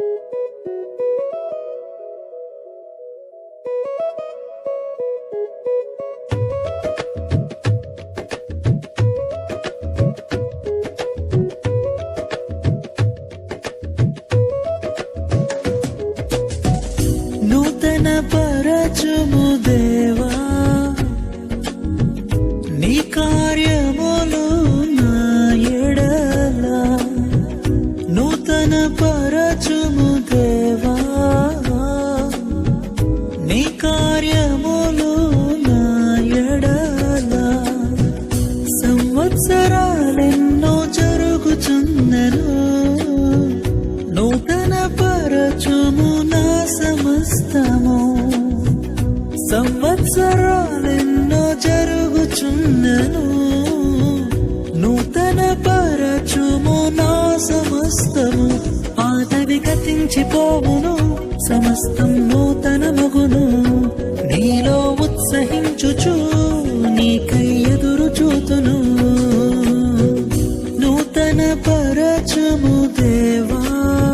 నూతన సంవత్సరాలెన్నో జరుగుచున్నను. నూతన పరచుము నా సమస్తము. పాతవి గతించిపోవును సమస్తం నూతన మగును నీలో ఉత్సహించుచు నీకై ఎదురు చూతును. నూతన పరచము దేవా.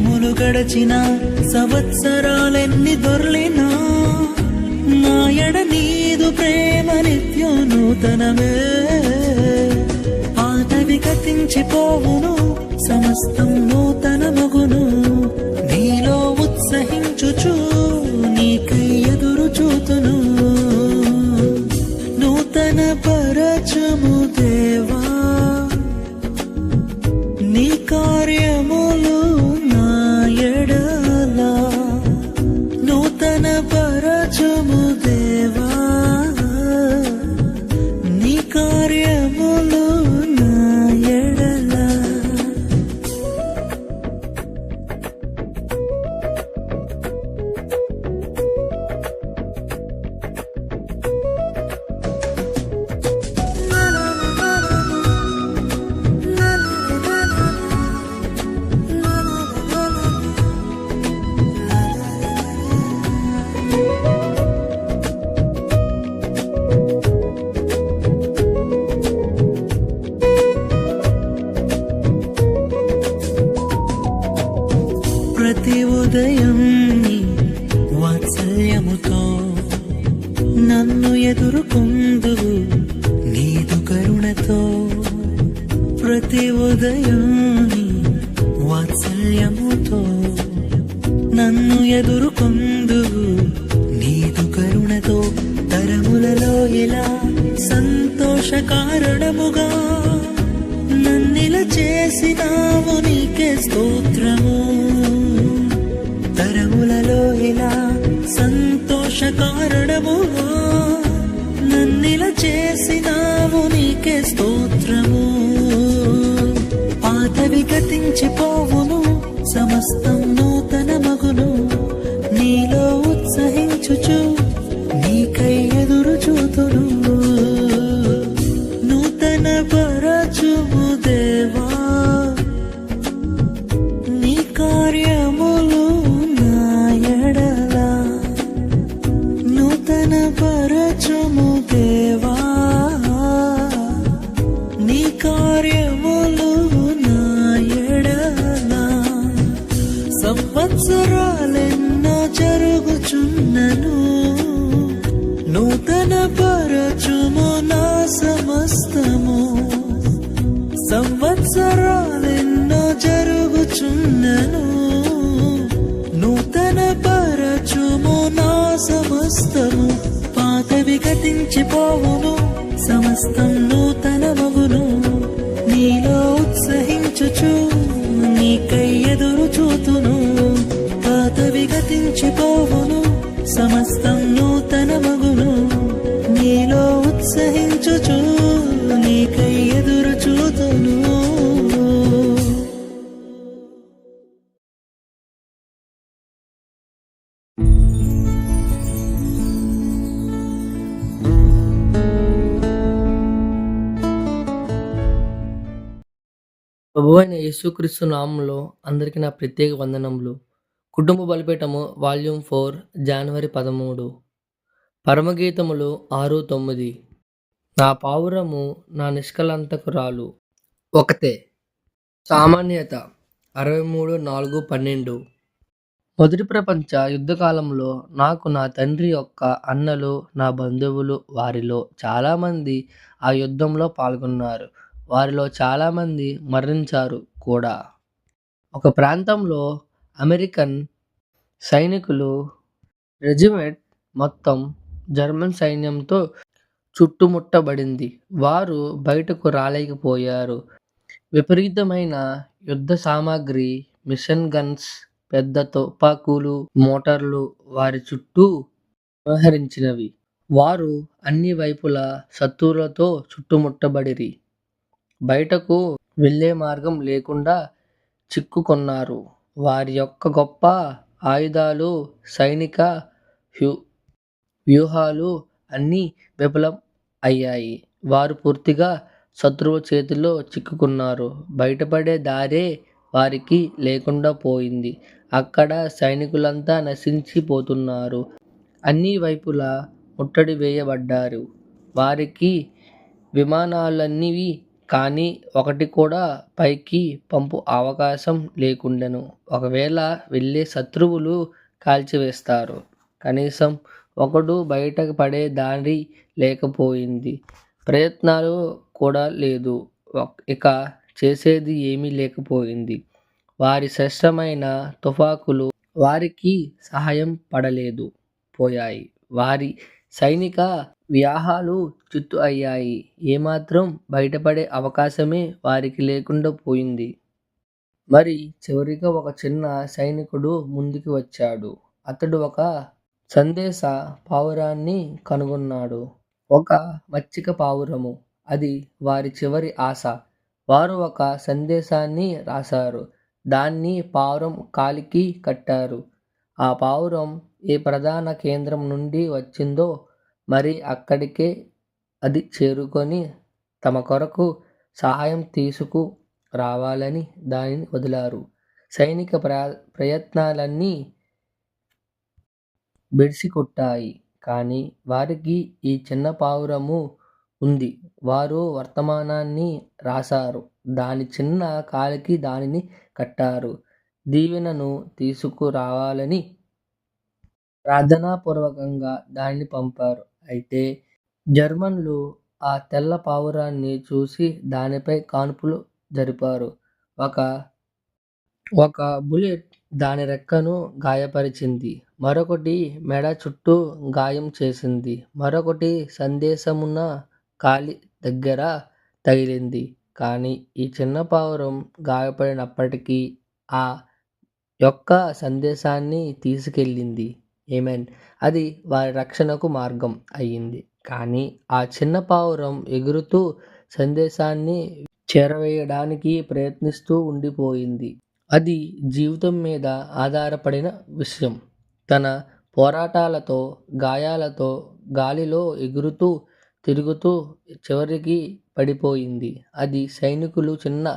దినములు గడచిన సంవత్సరాలెన్ని దొర్లినా నాయడ నీదు ప్రేమ నిత్యం నూతనమే. పాతవి కతించిపోవును సమస్తం నూతన మగును ప్రతి ఉదయం నీ వాత్సల్యముతో నన్ను ఎదుర్కొందువు నీదు కరుణతో. ప్రతి ఉదయం వాత్సల్యముతో నన్ను ఎదుర్కొందువు నీదు కరుణతో. తరములలో ఇలా సంతోష కారణముగా నన్నిల చేసినావు నీకే స్తోత్రము. తరములలో సంతోష కారణముగా నన్నిల చేసినావు నీకే స్తోత్రము. పాతవి గతించిపోవును సమస్తం నన్ను నూతన పరచుము నా సమస్తము. సంవత్సరాలెన్నో జరుగుచున్నను. నూతన పరచుము నా సమస్తము. పాతవి గతించిపోవును సమస్తం నూతన మగును నీలో ఉత్సహించుచు నీకై ఎదురు చూతును సమస్తం నూతన మగును. నీలో ఉత్సహించుచు నీకై ఎదురు చూతును. ప్రభు అయిన యేసుక్రీస్తు నామంలో అందరికీ నా ప్రత్యేక వందనములు. కుటుంబ బలిపీఠము వాల్యూమ్ ఫోర్ జనవరి పదమూడు. పరమగీతములు ఆరు తొమ్మిది. నా పావురము నా నిష్కలంతకురాలు ఒకతే. సామాన్యత. అరవై మూడు నాలుగు పన్నెండు. మొదటి ప్రపంచ యుద్ధకాలంలో నాకు నా తండ్రి యొక్క అన్నలు నా బంధువులు వారిలో చాలామంది ఆ యుద్ధంలో పాల్గొన్నారు. వారిలో చాలామంది మరణించారు కూడా. ఒక ప్రాంతంలో అమెరికన్ సైనికులు రెజిమెంట్ మొత్తం జర్మన్ సైన్యంతో చుట్టుముట్టబడింది. వారు బయటకు రాలేకపోయారు. విపరీతమైన యుద్ధ సామాగ్రి మిషన్ గన్స్ పెద్ద తుపాకులు మోటార్లు వారి చుట్టూ వ్యవహరించినవి. వారు అన్ని వైపులా శత్రువులతో చుట్టుముట్టబడిరి. బయటకు వెళ్ళే మార్గం లేకుండా చిక్కుకున్నారు. వారి యొక్క గొప్ప ఆయుధాలు సైనిక హ్యూ వ్యూహాలు అన్నీ విఫలం అయ్యాయి. వారు పూర్తిగా శత్రువు చేతిలో చిక్కుకున్నారు. బయటపడే దారే వారికి లేకుండా పోయింది. అక్కడ సైనికులంతా నశించిపోతున్నారు. అన్ని వైపులా ముట్టడి వేయబడ్డారు. వారికి విమానాలన్నీ కానీ ఒకటి కూడా పైకి పంపు అవకాశం లేకుండెను. ఒకవేళ వెళ్ళే శత్రువులు కాల్చివేస్తారు. కనీసం ఒకడు బయటకు పడే దారి లేకపోయింది. ప్రయత్నాలు కూడా లేదు. ఇక చేసేది ఏమీ లేకపోయింది. వారి శ్రేష్టమైన తుపాకులు వారికి సహాయం పడలేదు. పోయాయి. వారి సైనిక వ్యాహాలు చిత్తు అయ్యాయి. ఏమాత్రం బయటపడే అవకాశమే వారికి లేకుండా పోయింది. మరి చివరిగా ఒక చిన్న సైనికుడు ముందుకు వచ్చాడు. అతడు ఒక సందేశ పావురాన్ని కనుగొన్నాడు. ఒక మచ్చిక పావురము. అది వారి చివరి ఆశ. వారు ఒక సందేశాన్ని రాశారు. దాన్ని పావురం కాలికి కట్టారు. ఆ పావురం ఏ ప్రధాన కేంద్రం నుండి వచ్చిందో మరి అక్కడికే అది చేరుకొని తమ కొరకు సహాయం తీసుకు రావాలని దానిని వదిలారు. సైనిక ప్రా ప్రయత్నాలన్నీ బెడిసికొట్టాయి. కానీ వారికి ఈ చిన్న పావురము ఉంది. వారు వర్తమానాన్ని రాశారు. దాని చిన్న కాలికి దానిని కట్టారు. దీవెనను తీసుకురావాలని ప్రార్థనాపూర్వకంగా దానిని పంపారు. అయితే జర్మన్లు ఆ తెల్ల పావురాన్ని చూసి దానిపై కాన్పులు జరిపారు. ఒక ఒక బుల్లెట్ దాని రెక్కను గాయపరిచింది. మరొకటి మెడ చుట్టూ గాయం చేసింది. మరొకటి సందేశమున్న కాలి దగ్గర తగిలింది. కానీ ఈ చిన్న పావురం గాయపడినప్పటికీ ఆ యొక్క సందేశాన్ని తీసుకెళ్ళింది. ఏమెన్? అది వారి రక్షణకు మార్గం అయ్యింది. కానీ ఆ చిన్న పావురం ఎగురుతూ సందేశాన్ని చేరవేయడానికి ప్రయత్నిస్తూ ఉండిపోయింది. అది జీవితం మీద ఆధారపడిన విషయం. తన పోరాటాలతో గాయాలతో గాలిలో ఎగురుతూ తిరుగుతూ చివరికి పడిపోయింది. అది సైనికులు చిన్న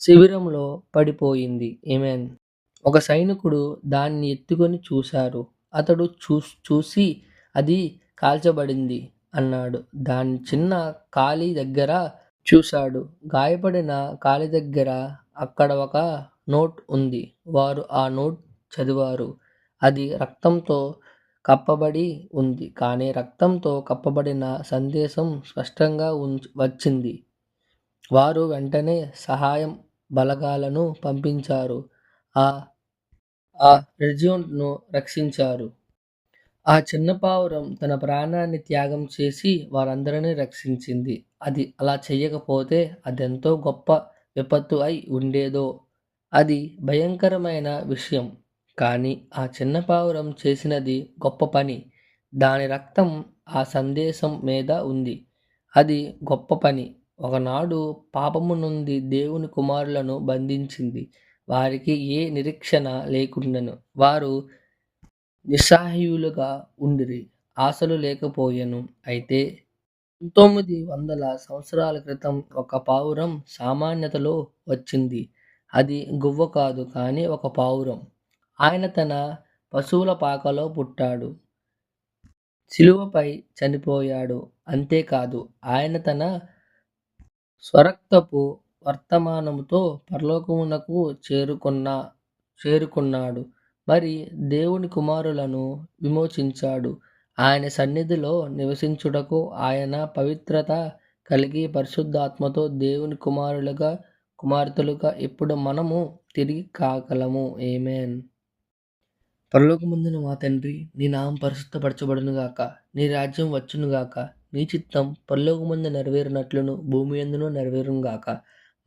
శిబిరంలో పడిపోయింది. ఏమేన్? ఒక సైనికుడు దాన్ని ఎత్తుకొని చూశారు. అతడు చూ చూసి అది కాల్చబడింది అన్నాడు. దాని చిన్న కాలి దగ్గర చూశాడు. గాయపడిన కాలి దగ్గర అక్కడ ఒక నోట్ ఉంది. వారు ఆ నోట్ చదివారు. అది రక్తంతో కప్పబడి ఉంది. కానీ రక్తంతో కప్పబడిన సందేశం స్పష్టంగా వచ్చింది. వారు వెంటనే సహాయం బలగాలను పంపించారు. ఆ ఆ రెజ్యూన్ను రక్షించారు. ఆ చిన్న పావురం తన ప్రాణాన్ని త్యాగం చేసి వారందరినీ రక్షించింది. అది అలా చేయకపోతే అదెంతో గొప్ప విపత్తు అయి ఉండేదో. అది భయంకరమైన విషయం. కానీ ఆ చిన్న పావురం చేసినది గొప్ప పని. దాని రక్తం ఆ సందేశం మీద ఉంది. అది గొప్ప పని. ఒకనాడు పాపము నుండి దేవుని కుమారులను బంధించింది. వారికి ఏ నిరీక్షణ లేకుండెను. వారు నిస్సహాయులుగా ఉండిరి ఆశలు లేకపోయాను. అయితే పంతొమ్మిది వందల సంవత్సరాల క్రితం ఒక పావురం సామాన్యతలో వచ్చింది. అది గువ్వ కాదు కానీ ఒక పావురం. ఆయన తన పశువుల పాకలో పుట్టాడు. శిలువపై చనిపోయాడు. అంతేకాదు ఆయన తన స్వరక్తపు వర్తమానముతో పరలోకమునకు చేరుకున్న చేరుకున్నాడు. మరి దేవుని కుమారులను విమోచించాడు. ఆయన సన్నిధిలో నివసించుటకు ఆయన పవిత్రత కలిగి పరిశుద్ధాత్మతో దేవుని కుమారులుగా కుమార్తెలుగా ఇప్పుడు మనము తిరిగి కాగలము. ఏమేన్ పరలోకముందున మా తండ్రి నీ నామం పరిశుద్ధపరచబడునుగాక నీ రాజ్యం వచ్చునుగాక నీ చిత్తం పరలోకముందు నెరవేరినట్లును భూమి ఎందును నెరవేరునుగాక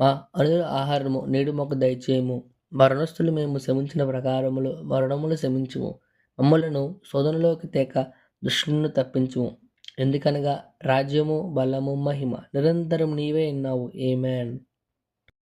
మా అనుదిన ఆహారము నేడు మాకు దయచేయము. మరణస్థులు మేము శమించిన ప్రకారములు మరణములు శమించుము. మమ్మలను శోధనలోకి తేక దుష్టులను తప్పించుము. ఎందుకనగా రాజ్యము బలము మహిమ నిరంతరం నీవే ఉన్నావు. ఏమేన్